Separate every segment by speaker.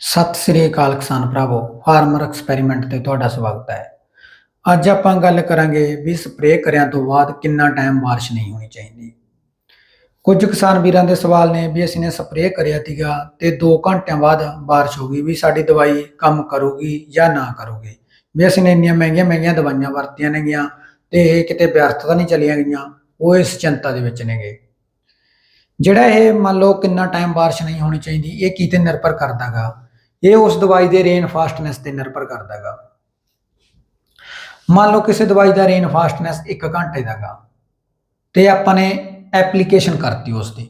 Speaker 1: ਸਤਿ ਸ੍ਰੀ ਅਕਾਲ ਕਿਸਾਨ ਭਰਾਵੋ, farmer experiment ਤੇ ਤੁਹਾਡਾ ਸਵਾਗਤ ਹੈ। ਅੱਜ ਆਪਾਂ ਗੱਲ ਕਰਾਂਗੇ ਵੀ ਸਪਰੇਅ ਕਰਿਆਂ ਤੋਂ ਬਾਅਦ ਕਿੰਨਾ ਟਾਈਮ ਬਾਰਿਸ਼ ਨਹੀਂ ਹੋਣੀ ਚਾਹੀਦੀ। ਕੁਝ ਕਿਸਾਨ ਵੀਰਾਂ ਦੇ ਸਵਾਲ ਨੇ ਵੀ ਅਸੀਂ ਨੇ ਸਪਰੇਅ ਕਰਿਆ ਸੀਗਾ ਤੇ 2 ਘੰਟਿਆਂ ਬਾਅਦ ਬਾਰਿਸ਼ ਹੋ ਗਈ ਵੀ ਸਾਡੀ ਦਵਾਈ ਕੰਮ ਕਰੂਗੀ ਜਾਂ ਨਾ ਕਰੂਗੀ। ਵੀ ਅਸੀਂ ਨੇ ਇੰਨੀਆਂ ਮਹਿੰਗੀਆਂ ਮਹਿੰਗੀਆਂ ਦਵਾਈਆਂ ਵਰਤੀਆਂ ਨੇਗੀਆਂ ਤੇ ਇਹ ਕਿਤੇ ਵਿਅਰਥ ਤਾਂ ਨਹੀਂ ਚਲੀਆਂ ਗਈਆਂ, ਉਹ ਇਸ ਚਿੰਤਾ ਦੇ ਵਿੱਚ ਨੇਗੇ। ਜਿਹੜਾ ਇਹ ਮੰਨ ਲਓ ਕਿੰਨਾ ਟਾਈਮ ਬਾਰਿਸ਼ ਨਹੀਂ ਹੋਣੀ ਚਾਹੀਦੀ, ਇਹ ਕੀ ਤੇ ਨਿਰਭਰ ਕਰਦਾਗਾ ਇਹ ਉਸ ਦਵਾਈ ਦੇ ਰੇਨ ਫਾਸਟਨੈਸ ਤੇ ਨਿਰਭਰ ਕਰਦਾਗਾ ਮੰਨ ਲਓ ਕਿਸੇ ਦਵਾਈ ਦਾ ਰੇਨ ਫਾਸਟਨੈਸ 1 ਘੰਟੇ ਦਾਗਾ ਤੇ ਆਪਾਂ ਨੇ ਐਪਲੀਕੇਸ਼ਨ ਕਰਤੀ ਉਸ ਦੀ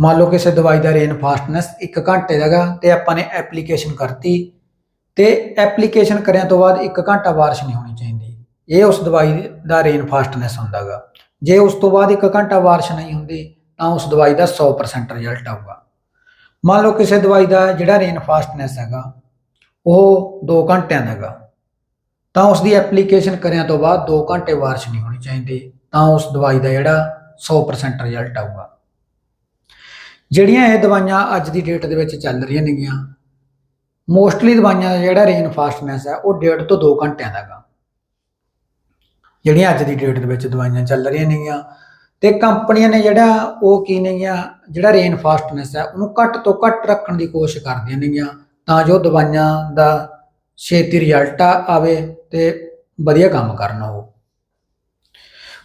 Speaker 1: ਮੰਨ ਲਓ ਕਿਸੇ ਦਵਾਈ ਦਾ ਰੇਨ ਫਾਸਟਨੈਸ 1 ਘੰਟੇ ਦਾਗਾ ਤੇ ਆਪਾਂ ਨੇ ਐਪਲੀਕੇਸ਼ਨ ਕਰਤੀ, ਤੇ ਐਪਲੀਕੇਸ਼ਨ ਕਰਿਆ ਤੋਂ ਬਾਅਦ 1 ਘੰਟਾ ਬਾਰਿਸ਼ ਨਹੀਂ ਹੋਣੀ ਇਹ ਉਸ ਦਵਾਈ ਦਾ ਰੇਨ ਫਾਸਟਨੈਸ ਹੁੰਦਾਗਾ। ਜੇ ਉਸ ਤੋਂ ਬਾਅਦ 1 ਘੰਟਾ ਬਾਰਿਸ਼ ਨਹੀਂ ਹੁੰਦੀ, ਤਾਂ ਉਸ ਦਵਾਈ ਦਾ 100% ਰਿਜ਼ਲਟ ਆਊਗਾ। ਮੰਨ ਲਓ ਕਿਸੇ ਦਵਾਈ ਦਾ ਜਿਹੜਾ ਰੇਨ ਫਾਸਟਨੈਸ ਹੈਗਾ, ਉਹ 2 ਘੰਟਿਆਂ ਦਾ ਹੈਗਾ। ਤਾਂ ਉਸ ਦੀ ਐਪਲੀਕੇਸ਼ਨ ਕਰਿਆਂ ਤੋਂ ਬਾਅਦ 2 ਘੰਟੇ ਬਾਰਿਸ਼ ਨਹੀਂ ਹੋਣੀ ਚਾਹੀਦੀ, ਤਾਂ ਉਸ ਦਵਾਈ ਦਾ ਜਿਹੜਾ 100% ਰਿਜ਼ਲਟ ਆਊਗਾ। ਜਿਹੜੀਆਂ ਇਹ ਦਵਾਈਆਂ ਅੱਜ ਦੀ ਡੇਟ ਦੇ ਵਿੱਚ ਚੱਲ ਰਹੀਆਂ ਨੇਗੀਆਂ ਮੋਸਟਲੀ ਦਵਾਈਆਂ ਦਾ ਜਿਹੜਾ ਰੇਨ ਫਾਸਟਨੈਸ ਹੈ, ਉਹ 1.5 ਤੋਂ 2 ਘੰਟਿਆਂ ਦਾ ਹੈਗਾ। ਜਿਹੜੀਆਂ ਅੱਜ ਦੀ ਡੇਟ ਦੇ ਵਿੱਚ ਦਵਾਈਆਂ ਚੱਲ ਰਹੀਆਂ ਨੇਗੀਆਂ ਤੇ ਕੰਪਨੀਆਂ ਨੇ ਜਿਹੜਾ ਉਹ ਕੀ ਨੇਗੀਆਂ, ਜਿਹੜਾ ਰੇਨ ਫਾਸਟਨੈਸ ਹੈ, ਉਹਨੂੰ ਘੱਟ ਤੋਂ ਘੱਟ ਰੱਖਣ ਦੀ ਕੋਸ਼ਿਸ਼ ਕਰਦੀਆਂ ਨੇਗੀਆਂ ਤਾਂ ਜੋ ਦਵਾਈਆਂ ਦਾ ਛੇਤੀ ਰਿਜ਼ਲਟ ਆਵੇ ਤੇ ਵਧੀਆ ਕੰਮ ਕਰਨ ਉਹ।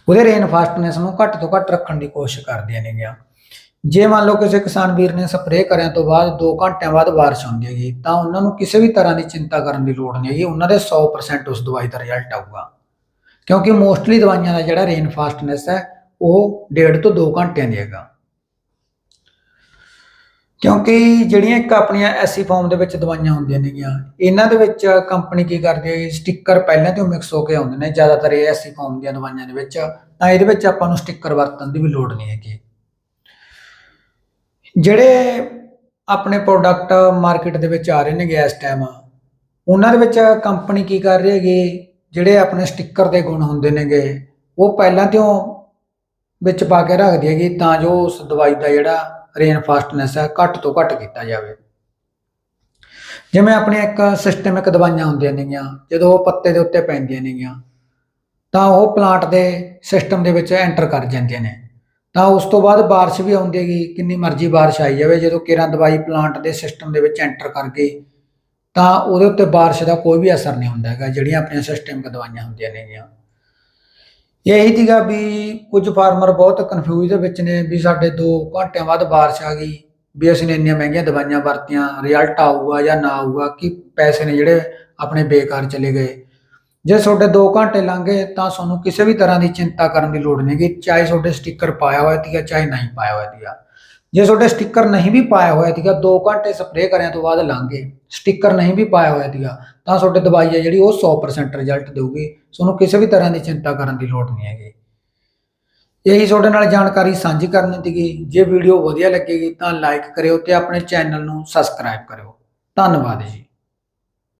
Speaker 1: ਉਹਦੇ ਰੇਨ ਫਾਸਟਨੈਸ ਨੂੰ ਘੱਟ ਤੋਂ ਘੱਟ ਰੱਖਣ ਦੀ ਕੋਸ਼ਿਸ਼ ਕਰਦੀਆਂ ਨੇਗੀਆਂ। ਜੇ ਮੰਨ ਲਓ ਕਿਸੇ ਕਿਸਾਨ ਵੀਰ ਨੇ ਸਪਰੇਅ ਕਰਿਆਂ ਤੋਂ ਬਾਅਦ 2 ਘੰਟਿਆਂ ਬਾਅਦ ਬਾਰਿਸ਼ ਹੁੰਦੀ ਹੈਗੀ ਤਾਂ ਉਹਨਾਂ ਨੂੰ ਕਿਸੇ ਵੀ ਤਰ੍ਹਾਂ ਦੀ ਚਿੰਤਾ ਕਰਨ ਦੀ ਲੋੜ ਨਹੀਂ ਹੈਗੀ, ਉਹਨਾਂ ਦੇ 100% ਉਸ ਦਵਾਈ ਦਾ ਰਿਜ਼ਲਟ ਆਊਗਾ। ਕਿਉਂਕਿ ਮੋਸਟਲੀ ਦਵਾਈਆਂ ਦਾ ਜਿਹੜਾ ਰੇਨ ਫਾਸਟਨੈਸ ਹੈ, ਉਹ 1.5 ਤੋਂ 2 ਘੰਟਿਆਂ ਦੀ ਹੈਗਾ। ਕਿਉਂਕਿ ਜਿਹੜੀਆਂ ਇੱਕ ਆਪਣੀਆਂ ਐਸੀ ਫਾਰਮ ਦੇ ਵਿੱਚ ਦਵਾਈਆਂ ਹੁੰਦੀਆਂ ਨੇਗੀਆਂ, ਇਹਨਾਂ ਦੇ ਵਿੱਚ ਕੰਪਨੀ ਕੀ ਕਰਦੀ ਹੈ ਸਟicker ਪਹਿਲਾਂ ਤੋਂ ਮਿਕਸ ਹੋ ਕੇ ਆਉਂਦੇ ਨੇ, ਜ਼ਿਆਦਾਤਰ ਇਹ ਐਸੀ ਫਾਰਮ ਦੀਆਂ ਦਵਾਈਆਂ ਦੇ ਵਿੱਚ, ਤਾਂ ਇਹਦੇ ਵਿੱਚ ਆਪਾਂ ਨੂੰ ਸਟicker ਵਰਤਣ ਦੀ ਵੀ ਲੋੜ ਨਹੀਂ ਹੈਗੀ। ਜਿਹੜੇ ਆਪਣੇ ਪ੍ਰੋਡਕਟ ਮਾਰਕੀਟ ਦੇ ਵਿੱਚ ਆ ਰਹੇ ਨੇਗੇ ਇਸ ਟਾਈਮ ਉਹਨਾਂ ਦੇ ਵਿੱਚ ਕੰਪਨੀ ਕੀ ਕਰ ਰਹੀ ਹੈਗੀ ਜਿਹੜੇ ਆਪਣੇ ਸਟicker ਦੇ ਗੁਣ ਹੁੰਦੇ ਨੇਗੇ, ਉਹ ਪਹਿਲਾਂ ਤੋਂ ਵਿੱਚ ਪਾ ਕੇ ਰੱਖਦੀ ਹੈਗੀ ਤਾਂ ਜੋ ਉਸ ਦਵਾਈ ਦਾ ਜਿਹੜਾ ਰੇਨ ਫਾਸਟਨੈਸ ਹੈ ਘੱਟ ਤੋਂ ਘੱਟ ਕੀਤਾ ਜਾਵੇ। ਜਿਵੇਂ ਆਪਣੇ ਇੱਕ ਸਿਸਟਮਿਕ ਦਵਾਈਆਂ ਹੁੰਦੀਆਂ ਨੇਗੀਆਂ, ਜਦੋਂ ਉਹ ਪੱਤੇ ਦੇ ਉੱਤੇ ਪੈਂਦੀਆਂ ਨੇਗੀਆਂ, ਤਾਂ ਉਹ ਪਲਾਂਟ ਦੇ ਸਿਸਟਮ ਦੇ ਵਿੱਚ ਐਂਟਰ ਕਰ ਜਾਂਦੀਆਂ ਨੇ। ਤਾਂ ਉਸ ਤੋਂ ਬਾਅਦ ਬਾਰਿਸ਼ ਵੀ ਆਉਂਦੀ ਹੈਗੀ, ਕਿੰਨੀ ਮਰਜ਼ੀ ਬਾਰਿਸ਼ ਆਈ ਜਾਵੇ, ਜਦੋਂ ਕਿਰਾਂ ਦਵਾਈ ਪਲਾਂਟ ਦੇ ਸਿਸਟਮ ਦੇ ਵਿੱਚ ਐਂਟਰ ਕਰ ਗਈ ਤਾਂ ਉਹਦੇ ਉੱਤੇ ਬਾਰਿਸ਼ ਦਾ ਕੋਈ ਵੀ ਅਸਰ ਨਹੀਂ ਹੁੰਦਾ ਹੈਗਾ, ਜਿਹੜੀਆਂ ਆਪਣੀਆਂ ਸਿਸਟਮਿਕ ਦਵਾਈਆਂ ਹੁੰਦੀਆਂ ਨੇਗੀਆਂ ਇਹੀ ਸੀਗਾ ਵੀ ਕੁਝ ਫਾਰਮਰ ਬਹੁਤ ਕਨਫਿਊਜ਼ ਦੇ ਵਿੱਚ ਨੇ ਵੀ ਸਾਡੇ 2 ਘੰਟਿਆਂ ਬਾਅਦ ਬਾਰਿਸ਼ ਆ ਗਈ, ਵੀ ਅਸੀਂ ਨੇ ਇੰਨੀਆਂ ਮਹਿੰਗੀਆਂ ਦਵਾਈਆਂ ਵਰਤੀਆਂ ਰਿਜ਼ਲਟ ਆਊਗਾ ਜਾਂ ਨਾ ਆਊਗਾ, ਕਿ ਪੈਸੇ ਨੇ ਜਿਹੜੇ ਆਪਣੇ ਬੇਕਾਰ ਚਲੇ ਗਏ। ਜੇ ਤੁਹਾਡੇ 2 ਘੰਟੇ ਲੰਘੇ ਤਾਂ ਤੁਹਾਨੂੰ ਕਿਸੇ ਵੀ ਤਰ੍ਹਾਂ ਦੀ ਚਿੰਤਾ ਕਰਨ ਦੀ ਲੋੜ ਨਹੀਂ ਕਿ ਚਾਹੇ ਤੁਹਾਡੇ ਸਟicker ਪਾਇਆ ਹੋਇਆ ਸੀਗਾ, ਚਾਹੇ ਨਹੀਂ ਪਾਇਆ ਹੋਇਆ ਸੀਗਾ। ਜੇ ਤੁਹਾਡੇ ਸਟicker ਨਹੀਂ ਵੀ ਪਾਇਆ ਹੋਇਆ ਸੀਗਾ 2 ਘੰਟੇ ਸਪਰੇਅ ਕਰਿਆਂ ਤੋਂ ਬਾਅਦ ਲੰਘੇ, ਸਟicker ਨਹੀਂ ਵੀ ਪਾਇਆ ਹੋਇਆ ਸੀਗਾ, ਤਾਂ ਤੁਹਾਡੇ ਦਵਾਈ ਹੈ ਜਿਹੜੀ ਉਹ 100% ਰਿਜ਼ਲਟ ਦੇਊਗੀ। ਤੁਹਾਨੂੰ ਕਿਸੇ ਵੀ ਤਰ੍ਹਾਂ ਦੀ ਚਿੰਤਾ ਕਰਨ ਦੀ ਲੋੜ ਨਹੀਂ ਹੈਗੀ। ਇਹੀ ਤੁਹਾਡੇ ਨਾਲ ਜਾਣਕਾਰੀ ਸਾਂਝੀ ਕਰਨੀ ਸੀਗੀ। ਜੇ ਵੀਡੀਓ ਵਧੀਆ ਲੱਗੇਗੀ ਤਾਂ ਲਾਈਕ ਕਰਿਓ ਤੇ ਆਪਣੇ ਚੈਨਲ ਨੂੰ ਸਬਸਕ੍ਰਾਈਬ ਕਰਿਓ। ਧੰਨਵਾਦ ਜੀ।